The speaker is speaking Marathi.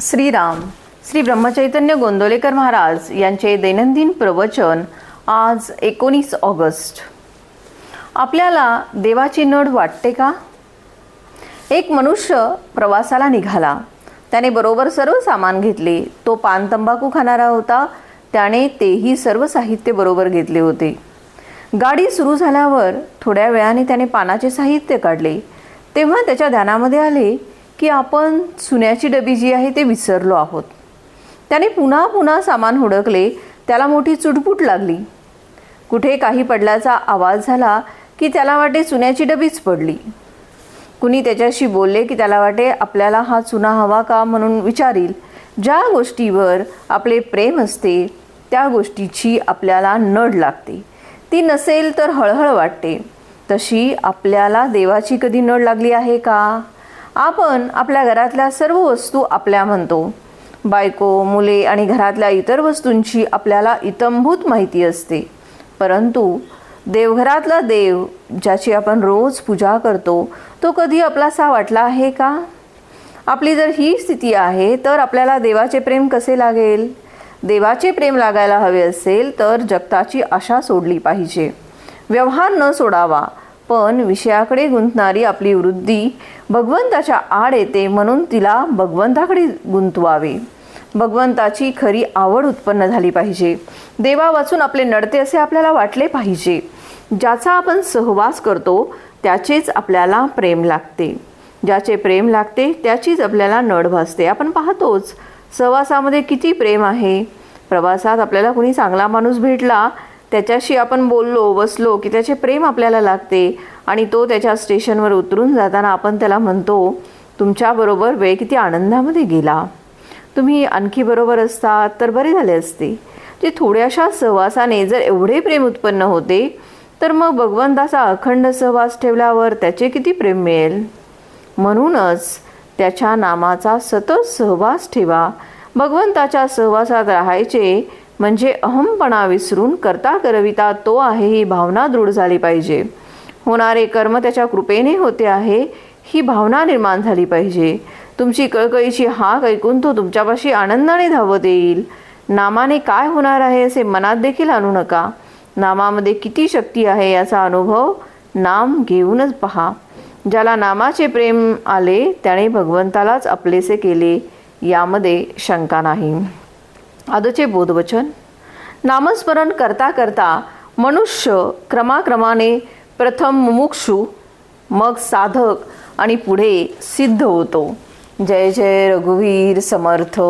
श्रीराम. श्री ब्रह्मचैतन्य गोंदवलेकर महाराज यांचे दैनंदिन प्रवचन आज एकोणीस ऑगस्ट. आपल्याला देवाची नड वाटते का? एक मनुष्य प्रवासाला निघाला. त्याने बरोबर सर्व सामान घेतले. तो पान तंबाखू खाणारा होता. त्याने तेही सर्व साहित्य बरोबर घेतले होते. गाडी सुरू झाल्यावर थोड्या वेळाने त्याने पानाचे साहित्य काढले. तेव्हा त्याच्या ध्यानामध्ये आले की आपण चुन्याची डबी जी आहे ते विसरलो आहोत. त्याने पुन्हा पुन्हा सामान हुडकले त्याला मोठी चुटपुट लागली. कुठे काही पडल्याचा आवाज झाला की त्याला वाटे चुन्याची डबीच पडली. कुणी त्याच्याशी बोलले की त्याला वाटे आपल्याला हा चुना हवा का? म्हणून विचारील. ज्या गोष्टीवर आपले प्रेम असते त्या गोष्टीची आपल्याला नड लागते. ती नसेल तर हळहळ वाटते. तशी आपल्याला देवाची कधी नड लागली आहे का? आपण आपल्या घरातल्या सर्व वस्तू आपल्या म्हणतो. बायको मुले आणि घरातल्या इतर वस्तूंची आपल्याला इतंभूत माहिती असते. परंतु देवघरातला देव ज्याची आपण रोज पूजा करतो तो कधी आपलासा वाटला आहे का? आपली जर ही स्थिती आहे तर आपल्याला देवाचे प्रेम कसे लागेल? देवाचे प्रेम लागायला हवे असेल तर जगताची आशा सोडली पाहिजे. व्यवहार न सोडावा पण विषयाकडे गुंतणारी आपली वृत्ती भगवंताच्या आड येते म्हणून तिला भगवंताकडे गुंतवावे. भगवंताची खरी आवड उत्पन्न झाली पाहिजे. देवा वाचून आपले नडते असे आपल्याला वाटले पाहिजे. ज्याचा आपण सहवास करतो त्याचेच आपल्याला प्रेम लागते. ज्याचे प्रेम लागते त्याचीच आपल्याला नड भासते. आपण पाहतोच सहवासामध्ये किती प्रेम आहे. प्रवासात आपल्याला कुणी चांगला माणूस भेटला त्याच्याशी आपण बोललो बसलो की त्याचे प्रेम आपल्याला लागते आणि तो त्याच्या स्टेशनवर उतरून जाताना आपण त्याला म्हणतो तुमच्याबरोबर वेळ किती आनंदामध्ये गेला. तुम्ही आणखी बरोबर असतात तर बरे झाले असते. जे थोड्याशा सहवासाने जर एवढे प्रेम उत्पन्न होते तर मग भगवंताचा अखंड सहवास ठेवल्यावर त्याचे किती प्रेम मिळेल? म्हणूनच त्याच्या नामाचा सतत सहवास ठेवा. भगवंताच्या सहवासात राहायचे म्हणजे अहमपणा विसरून करता करविता तो आहे ही भावना दृढ झाली पाहिजे. होणारे कर्म त्याच्या कृपेने होते आहे ही भावना निर्माण झाली पाहिजे. तुमची कळकळीची हाक ऐकून तो तुमच्यापाशी आनंदाने धावत येईल. नामाने काय होणार आहे असे मनात देखील आणू नका. नामामध्ये किती शक्ती आहे याचा अनुभव नाम घेऊनच पहा. ज्याला नामाचे प्रेम आले त्याने भगवंतालाच आपलेसे केले यामध्ये शंका नाही. आजचे बोधवचन. नामस्मरण करता करता मनुष्य क्रमाक्रमाने प्रथम मुमुक्षू मग साधक आणि पुढे सिद्ध होतो. जय जय रघुवीर समर्थ.